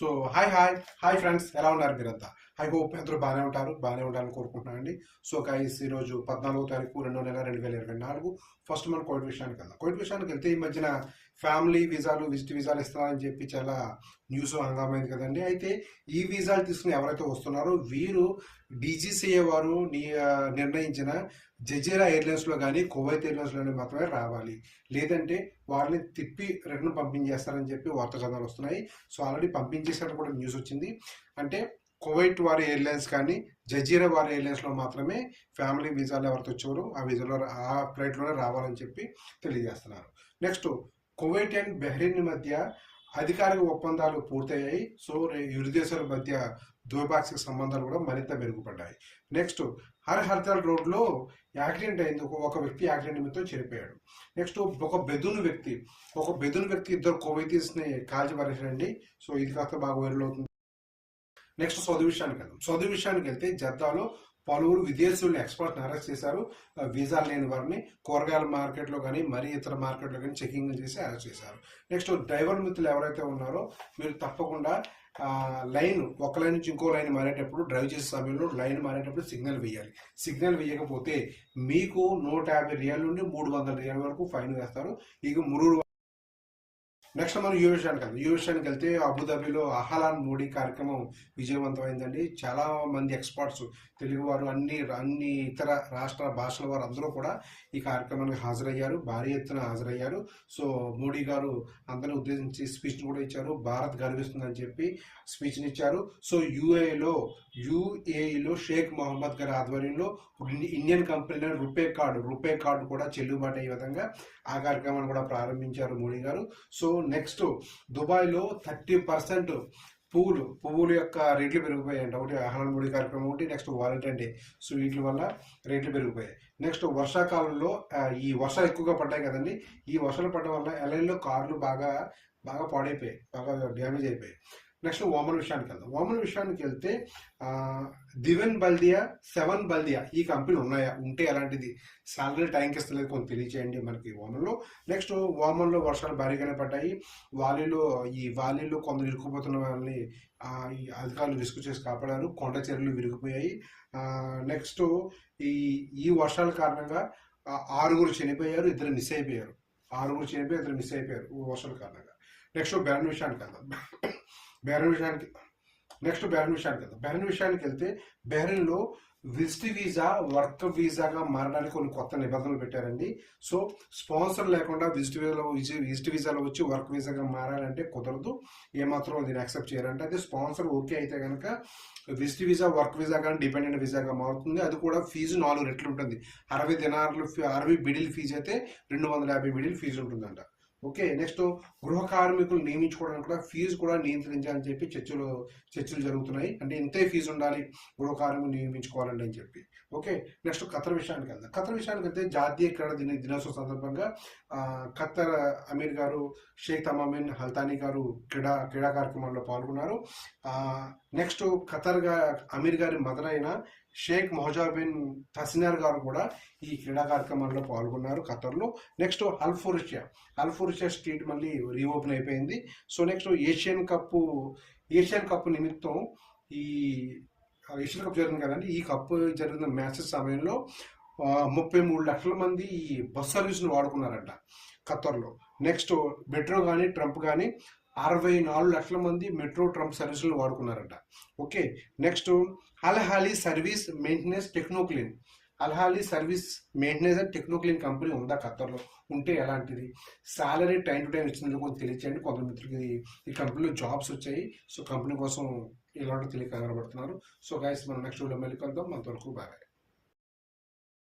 So hi hi. Hi friends ఎలా ఉన్నారు మీరంతా? ఐ హోప్ అందరూ బాగానే ఉంటారు బాగానే ఉండాలని కోరుకుంటున్నాను అండి సో గైస్ ఈరోజు పద్నాలుగో తారీఖు రెండో నెల రెండు వేల ఇరవై నాలుగు. ఫస్ట్ మనం కోవిడ్ విషయానికి వెళ్దాం. కోవిడ్ విషయానికి వెళ్తే ఈ మధ్యన ఫ్యామిలీ వీసాలు విజిట్ వీసాలు ఇస్తున్నారని చెప్పి చాలా న్యూస్ హంగామైంది కదండి. అయితే ఈ వీసాలు తీసుకుని ఎవరైతే వస్తున్నారో వీరు డీజీసీఏ వారు ని- నిర్ణయించిన జజీరా ఎయిర్లైన్స్లో కానీ కువైత్ ఎయిర్లైన్స్లోనే మాత్రమే రావాలి. లేదంటే వాళ్ళని తిప్పి రిటర్న్ పంపించేస్తారని చెప్పి వార్తా కథనాలు వస్తున్నాయి. సో ఆల్రెడీ పంపించేసినట్టు కూడా న్యూస్ వచ్చింది. అంటే కువైట్ వారి ఎయిర్లైన్స్ కానీ జజీరా వారి ఎయిర్లైన్స్లో మాత్రమే ఫ్యామిలీ వీసాలు ఎవరితో వచ్చారో ఆ వీసాలో ఆ ఫ్లైట్లోనే రావాలని చెప్పి తెలియజేస్తున్నారు. నెక్స్ట్ కువైట్ అండ్ బెహ్రీన్ మధ్య అధికారిక ఒప్పందాలు పూర్తయ్యాయి. సో ఇరు దేశాల మధ్య ద్వైపాక్షిక సంబంధాలు కూడా మరింత మెరుగుపడ్డాయి. నెక్స్ట్ హర్ రోడ్లో యాక్సిడెంట్ అయింది. ఒక వ్యక్తి యాక్సిడెంట్ నిమిత్తం చనిపోయాడు నెక్స్ట్ ఒక బెదును వ్యక్తి ఒక బెదును వ్యక్తి ఇద్దరు కోవైతీస్ని కాల్చి పారేసాడండి సో ఇది కాస్త బాగా వైరల్ అవుతుంది. నెక్స్ట్ సౌదీ విషయానికి వెళ్దాం. సౌదీ విషయానికి వెళ్తే జద్దాలో పలువురు విదేశీయులను ఎక్స్పర్ట్ని అరెస్ట్ చేశారు. వీసా వీసాలు లేని వారిని కూరగాయల మార్కెట్లో కానీ మరీ ఇతర మార్కెట్లో కానీ చెకింగ్ చేసి అరెస్ట్ చేశారు. నెక్స్ట్ డ్రైవర్ మిత్రులు ఎవరైతే ఉన్నారో మీరు తప్పకుండా లైన్ ఒక లైన్ నుంచి ఇంకో లైన్ మారేటప్పుడు డ్రైవ్ చేసే సమయంలో లైన్ మారేటప్పుడు సిగ్నల్ వేయాలి. సిగ్నల్ వేయకపోతే మీకు నూట యాభై రియల్ నుండి మూడు వందల రియల్ వరకు ఫైన్ వేస్తారు. ఇక మురుగు నెక్స్ట్ మనం యూ విషయానికి వెళ్దాం యూ విషయానికి వెళ్తే అబుదాబిలో అహలాన్ మోడీ కార్యక్రమం విజయవంతమైందండి. చాలా మంది ఎక్స్పర్ట్స్ తెలుగువారు అన్ని అన్ని ఇతర రాష్ట్ర భాషల వారు అందరూ కూడా ఈ కార్యక్రమానికి హాజరయ్యారు. భారీ ఎత్తున హాజరయ్యారు. సో మోడీ గారు అందరిని ఉద్దేశించి స్పీచ్ కూడా ఇచ్చారు. భారత్ గర్విస్తుందని చెప్పి స్పీచ్ని ఇచ్చారు. సో యూఏలో యూఏఈలో షేక్ మొహమ్మద్ గారి ఆధ్వర్యంలో ఇండియన్ కంపెనీలో రూపే కార్డు రూపే కార్డు కూడా చెల్లుబాటు అయ్యే విధంగా ఆ కార్యక్రమాన్ని కూడా ప్రారంభించారు మోడీ గారు. సో నెక్స్ట్ దుబాయ్లో థర్టీ పర్సెంట్ పువ్వులు పువ్వుల యొక్క రేట్లు పెరిగిపోయాయండి ఒకటి ఆహ్లాన్ ముడి కార్యక్రమం ఒకటి నెక్స్ట్ వాలంటైన్ డే. సో వీటి వల్ల రేట్లు పెరిగిపోయాయి. నెక్స్ట్ వర్షాకాలంలో ఈ వర్షాలు ఎక్కువగా పడ్డాయి కదండి. ఈ వర్షాలు పడడం వల్ల ఎల్ఐన్లో కార్లు బాగా బాగా పాడైపోయాయి బాగా డ్యామేజ్ అయిపోయాయి. నెక్స్ట్ ఓమన్ విషయానికి వెళ్దాం. ఓమన్ విషయానికి వెళ్తే దివెన్ బల్దియా సెవెన్ బల్దియా ఈ కంపెనీ ఉన్నాయా? ఉంటే ఎలాంటిది? శాలరీ టైంకి ఇస్తలేదు కొంచెం తెలియచేయండి మనకి ఓమన్లో నెక్స్ట్ ఓమన్లో వర్షాలు భారీగానే పడ్డాయి. వాలీలో ఈ వాలీలో కొందరు ఇరుక్కుపోతున్న వాళ్ళని ఈ అధికారులు రిస్క్ చేసి కాపాడారు. కొండ చర్యలు విరిగిపోయాయి. నెక్స్ట్ ఈ ఈ వర్షాల కారణంగా ఆరుగురు చనిపోయారు ఇద్దరు మిస్ అయిపోయారు. ఆరుగురు చనిపోయి ఇద్దరు మిస్ అయిపోయారు ఈ వర్షాల కారణంగా. నెక్స్ట్ బెరన్ విషయానికి వెళ్దాం. బెహ్రెన్ విషయానికి నెక్స్ట్ బెహ్రెన్ విషయానికి వెళ్తాం బెహ్రెన్ విషయానికి వెళ్తే బెహ్రెన్లో విజిట్ వీసా వర్క్ వీసాగా మారడానికి కొన్ని కొత్త నిబంధనలు పెట్టారండి. సో స్పాన్సర్ లేకుండా విజిట్ వీసాలో విజిట్ వీసాలో వచ్చి వర్క్ వీసాగా మారాలంటే కుదరదు. ఏమాత్రం దీన్ని యాక్సెప్ట్ చేయాలంటే అదే స్పాన్సర్ ఓకే అయితే కనుక విజిట్ వీసా వర్క్ వీసా కానీ డిపెండెంట్ వీసాగా మారుతుంది. అది కూడా ఫీజు నాలుగు రెట్లు ఉంటుంది. అరవై దినార్లు ఫీ- అరవై బిడిల్ ఫీజు అయితే రెండు వందల యాభై బిడిల్ ఫీజు ఉంటుందంట. ఓకే నెక్స్ట్ గృహ కార్మికులు నియమించుకోవడానికి కూడా ఫీజు కూడా నియంత్రించాలని చెప్పి చర్చలు చర్చలు జరుగుతున్నాయి. అంటే ఇంతే ఫీజు ఉండాలి గృహ కార్మికులు నియమించుకోవాలండి అని చెప్పి. ఓకే నెక్స్ట్ ఖతర్ విషయానికి వెళ్దాం. ఖతర్ విషయానికి వెళ్తే జాతీయ క్రీడా దిన దినోత్సవం సందర్భంగా ఖతర్ ఖత్తర్ అమీర్ గారు షేక్ తమామిన్ హల్తానీ గారు క్రీడా క్రీడా కార్యక్రమంలో పాల్గొన్నారు. నెక్స్ట్ ఖతర్గా అమీర్ గారి మదర్ అయిన షేక్ మొహజాబిన్ తసినర్ గారు కూడా ఈ క్రీడా కార్యక్రమంలో పాల్గొన్నారు ఖతర్లో next Al Furusiya. Al Furusiya street మళ్ళీ రీఓపెన్ అయిపోయింది. So next Asian cup Asian cup నిమిత్తం ఈ ఏషియన్ కప్ జరిగింది కదండి. ఈ కప్ జరిగిన మ్యాచెస్ సమయంలో ముప్పై మూడు లక్షల మంది ఈ బస్ సర్వీస్ను వాడుకున్నారంట ఖతర్లో నెక్స్ట్ మెట్రో కానీ ట్రంప్ కానీ అరవై నాలుగు లక్షల మంది మెట్రో ట్రంప్ సర్వీసులు వాడుకున్నారంట. Okay next Al Hali service maintenance Technoclean. Al Hali service maintenance and Technoclean company ఉందా ఖత్తర్లో? ఉంటే ఎలాంటిది? సాలరీ టైం టు టైం ఇచ్చినందుకు కొంచెం తెలియచేయండి. కొంత మిత్రులకి ఈ కంపెనీలో జాబ్స్ వచ్చాయి. సో కంపెనీ కోసం ఇలాంటి తెలియక కనబడుతున్నారు. సో గైస్ మనం నెక్స్ట్ వీడియో మళ్ళీ కలుద్దాం. అంతవరకు బాగా